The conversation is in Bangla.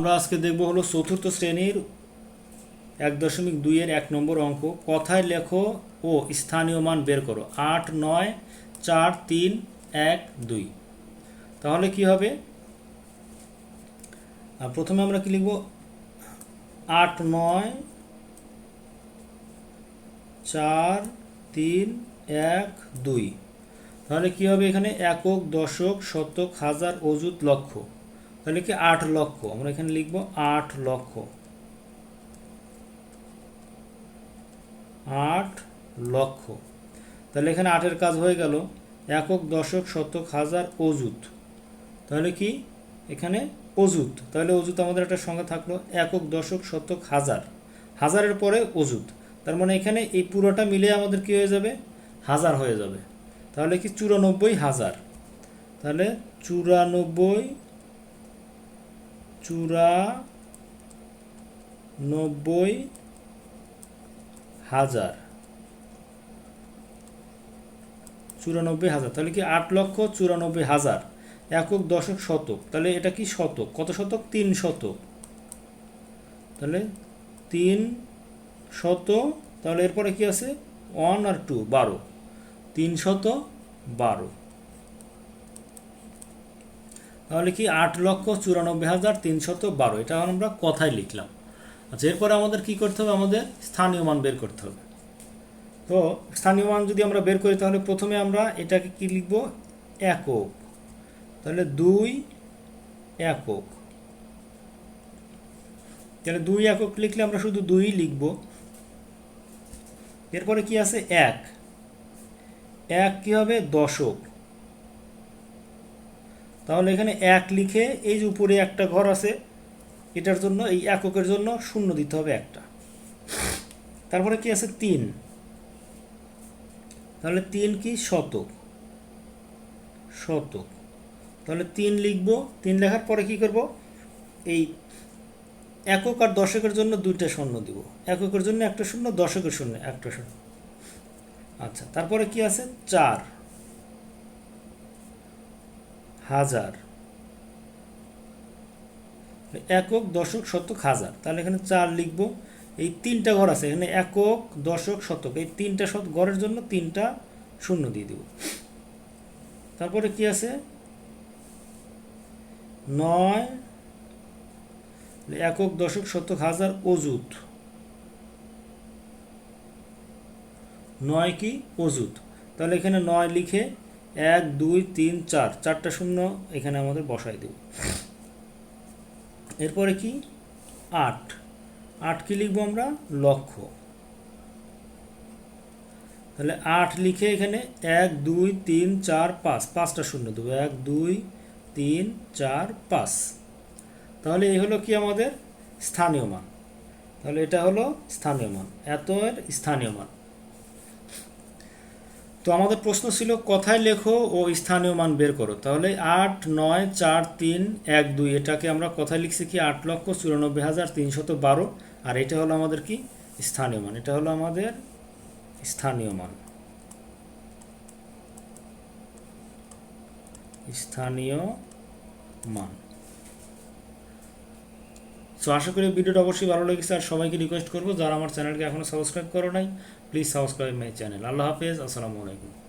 আমরা আজকে দেখব হলো চতুর্থ শ্রেণির এক দশমিক দুইয়ের এক নম্বর অঙ্ক। কথায় লেখো ও স্থানীয় মান বের করো। আট, নয়, চার, তিন, এক, দুই। তাহলে কি হবে? প্রথমে আমরা কি লিখব? আট, নয়, চার, তিন, এক, দুই। তাহলে কি হবে এখানে? একক, দশক, শতক, হাজার, অযুত, লক্ষ। তাহলে কি আট লক্ষ? আমরা এখানে লিখব আট লক্ষ। আট লক্ষ। তাহলে এখানে আটের কাজ হয়ে গেল। একক, দশক, শতক, হাজার, অযুত। তাহলে কি? এখানে অযুত। তাহলে অযুত আমাদের একটা সংখ্যা থাকল একক, দশক, শতক, হাজার। হাজারের পরে অযুত। তার মানে এখানে এই পুরোটা মিলে আমাদের কি হয়ে যাবে? হাজার হয়ে যাবে। তাহলে কি চুরানব্বই হাজার? তাহলে চুরানব্বই চুরানব্বই হাজার। চুরানব্বই হাজার, তাহলে কি আট লক্ষ চুরানব্বই হাজার একক দশক শতক? তাহলে এটা কি শতক? কত শতক? তিন শতক। তাহলে তিন শত তাহলে এরপরে কি আছে? ওয়ান আর টু, বারো। তিন শত বারো। তাহলে কি আট লক্ষ চুরানব্বই হাজার তিনশত বারো? এটা আমরা কথায় লিখলাম। আচ্ছা এরপরে আমাদের কি করতে হবে? আমাদের স্থানীয় মান বের করতে হবে। তো স্থানীয় মান যদি আমরা বের করি, তাহলে প্রথমে আমরা এটাকে কি লিখব? একক। তাহলে দুই একক। তাহলে দুই একক লিখলে আমরা শুধু দুই লিখব। এরপরে কি আছে? এক। এক কি হবে? দশক। তাহলে এখানে এক লিখে এই যে উপরে একটা ঘর আছে, এটার জন্য, এই এককের জন্য শূন্য দিতে হবে একটা। তারপরে কি আছে? তিন। তাহলে তিন কি? শতক। শতক। তাহলে তিন লিখব, তিন লেখার পরে কি করব? এই একক আর দশকের জন্য দুইটা শূন্য দিব। এককের জন্য একটা শূন্য, দশকের শূন্য একটা শূন্য। আচ্ছা তারপরে কি আছে? চার। হাজার। একক দশক শতক হাজার। তাহলে এখানে চার লিখব। এই তিনটা ঘর আছে, এখানে একক দশক শতক। এই তিনটা শত, ঘরের জন্য তিনটা শূন্য দিয়ে দিব। তারপরে কি আছে? নয়। একক দশক শতক হাজার অযুত। নয় কি? অযুত। তাহলে এখানে নয় লিখে এক, দুই, তিন, চার। চারটা শূন্য এখানে আমাদের বসাই দেব। এরপরে কি? আট। আট কি লিখব আমরা? লক্ষ তাহলে আট লিখে এখানে এক, দুই, তিন, চার, পাঁচ। পাঁচটা শূন্য দেবো। এক, দুই, তিন, চার, পাঁচ। তাহলে এই হলো কি আমাদের? স্থানীয় মান। তাহলে এটা হলো স্থানীয় মান। এত এর স্থানীয় মান। তো আমাদের প্রশ্ন ছিল, কথায় লেখো ও স্থানীয় মান বের করো। তাহলে আট, নয়, চার, তিন, এক, দুই, এটাকে আমরা কথায় লিখছি কি? আট লক্ষ চুরানব্বই হাজার তিনশত বারো। আর এটা হলো আমাদের কি? স্থানীয় মান। এটা হলো আমাদের স্থানীয় মান। স্থানীয় মান। সো আশা করি ভিডিওটা অবশ্যই ভালো লেগেছে আর সবাইকে রিকোয়েস্ট করব, যারা আমার চ্যানেলকে এখনও সাবস্ক্রাইব করো নাই প্লিজ সাবস্ক্রাইব মাই চ্যানেল আল্লাহ হাফেজ, আসসালামু আলাইকুম।